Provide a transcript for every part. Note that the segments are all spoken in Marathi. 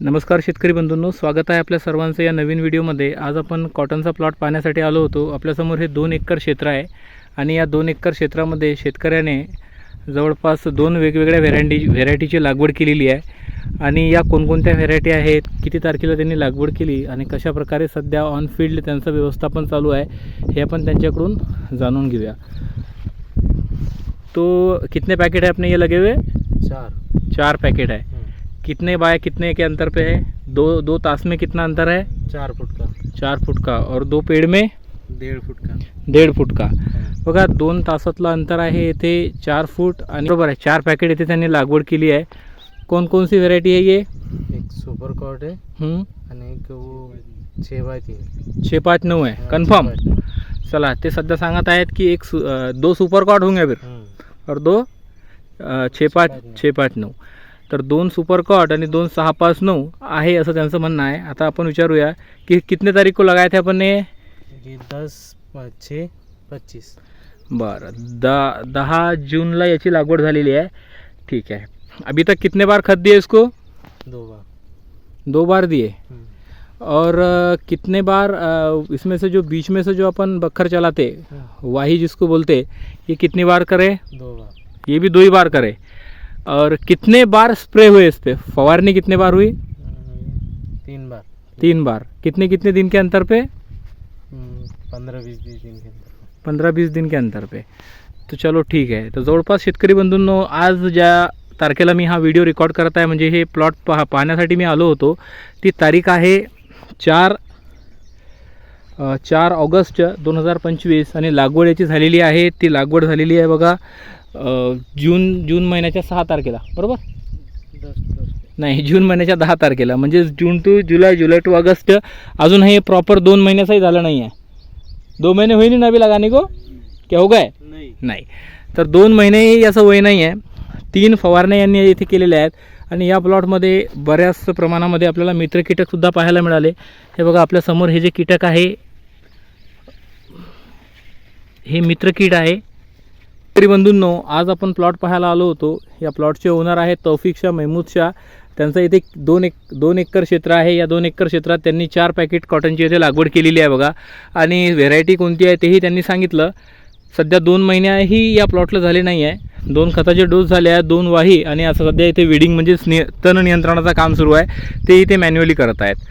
नमस्कार शेतकरी बंधूंनो स्वागत आहे आपल्या सर्वांचं या नवीन व्हिडिओमध्ये. आज आपण कॉटनचा प्लॉट पाहण्यासाठी आलो होतो. आपल्यासमोर हे दोन एकर क्षेत्र आहे आणि या दोन एकर क्षेत्रामध्ये शेतकऱ्याने जवळपास दोन वेगवेगळ्या व्हेरायटी व्हेरायटीची लागवड केलेली आहे. आणि या कोणकोणत्या व्हेरायटी आहेत किती तारखेला त्यांनी लागवड केली आणि कशा प्रकारे सध्या ऑन फील्ड त्यांचं व्यवस्थापन चालू आहे हे आपण त्यांच्याकडून जाणून घेऊया. तो कितने पैकेट है अपने ये लगे हुए? चार. चार पैकेट है कितने बाय कितने के अंतर पे है? दो दो तास में कितना अंतर है? चार फुट का। चार फूट का। और दो पेड़ में? दीड फुट का। दीड फूट का। बघा दोन तासातलं अंतर आहे येथे चार फूट आणि बरोबर आहे चार पॅकेट येथे त्यांनी लागवड केली आहे. कोणकोणती व्हेरायटी आहे ये एक सुपर कॉट आहे हम्म, आणि एक वो छे बाय तीन छः पाच नऊ आहे. हाँ, कन्फर्म. चला ते सध्या सांगत आहेत की एक सु- अं, दो सुपर कॉट होंगे फिर हम्म. और दो अं, छः पाच. छः पाच नऊ तर दोन सुपर कॉट आणि दोन सहा पाच नऊ आहे असं त्यांचं म्हणणं आहे. आता आपण विचारूया की कितने तारीख को लगाए थे अपन ने ये दस छे पच्चीस. बरं द दहा जूनला याची लागवड झालेली आहे. ठीक है अभी तक कितने बार खत दिए इसको? दो बार. दो बार दिए. और कितने बार इसमें से जो बीच में से जो अपन बखर चलाते. वाही जिसको बोलते ये कितनी बार करे? दो बार. ये भी दो ही बार करे। और कितने बार स्प्रे हुए इस पे फवारनी कितने बार हुई? तीन बार। तीन बार। कितने कितने दिन के अंतर पे? पंधरा वीस बीस दिन के पंधरा वीस दिन के अंतर पे। तो चलो ठीक आहे तर जवळपास शेतकरी बंधूंनो आज ज्या तारखेला मी हा व्हिडिओ रेकॉर्ड करत आहे म्हणजे हे प्लॉट पहा पाहण्यासाठी मी आलो होतो. ती तारीख आहे चार चार ऑगस्ट दोन हजार पंचवीस आणि लागवड याची झालेली आहे. ती लागवड झालेली आहे बघा. जून जून महिन्याच्या सहा तारखेला बरोबर? नाही जून महिन्याच्या दहा तारखेला म्हणजे June to July July to August अजून हे प्रॉपर दोन महिन्याचंही झालं नाही आहे दो महिने होई नहीं ना अभी लगाने को क्या हो गए नाही. नाही. तर दोन महिनेही याचं वय नाही आहे तीन फवारण्या यांनी इथे केलेल्या आहेत. आणि या प्लॉटमध्ये बऱ्याच प्रमाणामध्ये आपल्याला मित्र कीटकसुद्धा पाहायला मिळाले. हे बघा आपल्यासमोर हे जे कीटक आहे हे मित्र कीट आहे. तरी बंधूंनो आज आपण प्लॉट पाहायला आलो होतो. या प्लॉटचे ओनर आहेत तौफिक शाह महमूद शाह. त्यांचं इथे दोन एक दोन एकर क्षेत्र आहे. या दोन एकर क्षेत्रात त्यांनी चार पॅकेट कॉटनची इथे लागवड केलेली आहे बघा. आणि व्हेरायटी कोणती आहे तेही त्यांनी सांगितलं. सध्या दोन महिन्याही या प्लॉटला झाले नाही आहे दोन खताचे डोस झाले आहेत दोन वाही. आणि असं सध्या इथे विडिंग म्हणजेच नि तण नियंत्रणाचं काम सुरू आहे. ते इथे मॅन्युअली करत आहेत.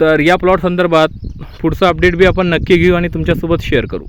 तर या प्लॉट संदर्भात पुढचं अपडेट बी आपण नक्की घेऊ आणि तुमच्यासोबत शेअर करू.